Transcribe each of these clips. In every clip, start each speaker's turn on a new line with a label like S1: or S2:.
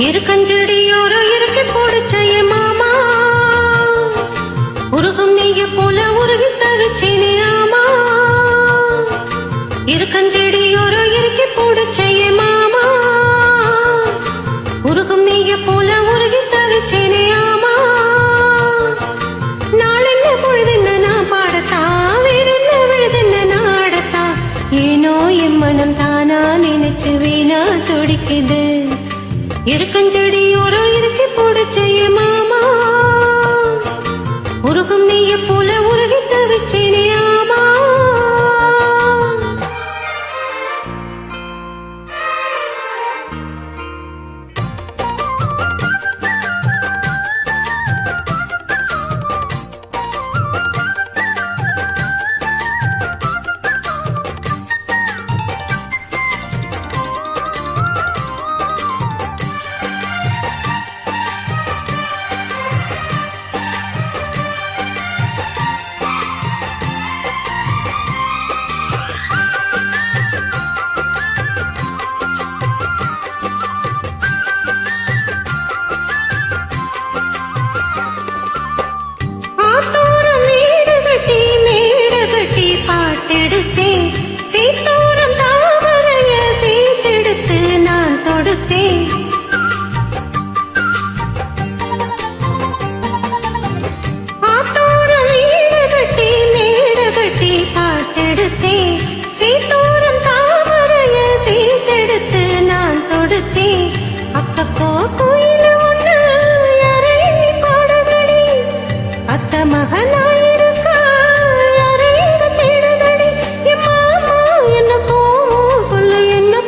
S1: இரு இருக்கஞ்செடியோரோ இறக்கி போடுச்சைய மாமா இருக்கஞ்செடியோரோ இறுக்கி போடுச்சைய மாமா. உருகும் நீய போல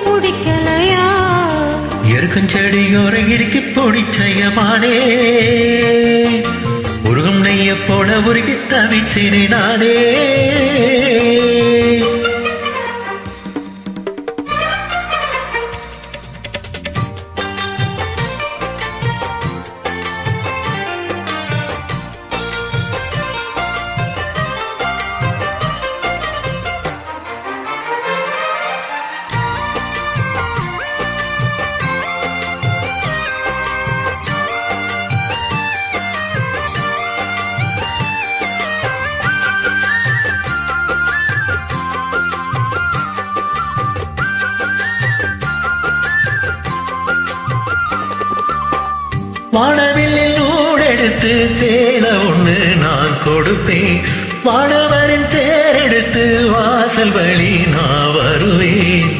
S1: பிடிக்கலையா
S2: எருக்கஞ்செடியோர இறுக்கி பொடிச்சயமானே உருகும் நெய்ய போல உருகி தவிச்சேனே நானே வானவில்லில் நூலெடுத்து சேல ஒண்ணு நான் கொடுத்தேன். வானவரின் தேரெடுத்து வாசல் வழி நான் வருவேன்.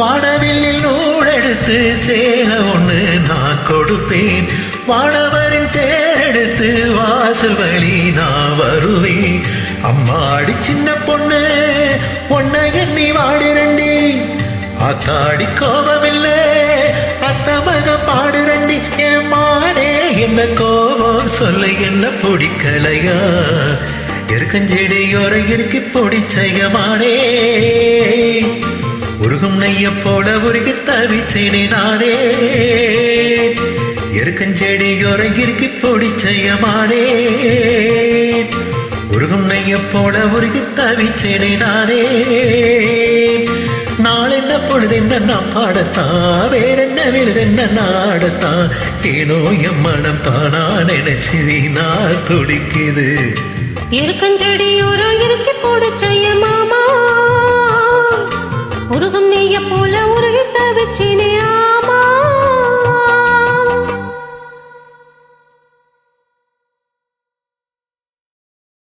S2: வானவில்லில் நூலெடுத்து சேல ஒண்ணு நான் கொடுப்பேன் வானவரின் தேரெடுத்து வாசல் வழி நான் வருவேன். அம்மாடி சின்ன பொண்ணு பொண்ணை எண்ணி வாடி ரெண்டி அத்தாடி கோபமில்லை. அத்தமக மக பாடுரண்டி என் மானே என்ன கோபம் சொல்ல என்ன பிடிக்கலையா. இருக்கஞ்செடியோர இறுக்கி பொடிச்சயமானே உருகும் நெய்ய போல உருகி தவிச்சேனே நானே. எருக்கஞ்செடியோர இறுக்கி பொடிச்சயமானே உருகும் நெய்ய போல உருகி தவிச்சேனே நானே. பொழுதென்ன நான் பாடத்தான்? வேறென்ன விழுதென்ன நாடத்தான்? ஏனோ என் மனம் தானா நினைச்சு வீணா துடிக்குது.
S1: இருக்கஞ்செடியோரோ இறுக்கி செய்ய மாமா. உருகும் நெய்ய போல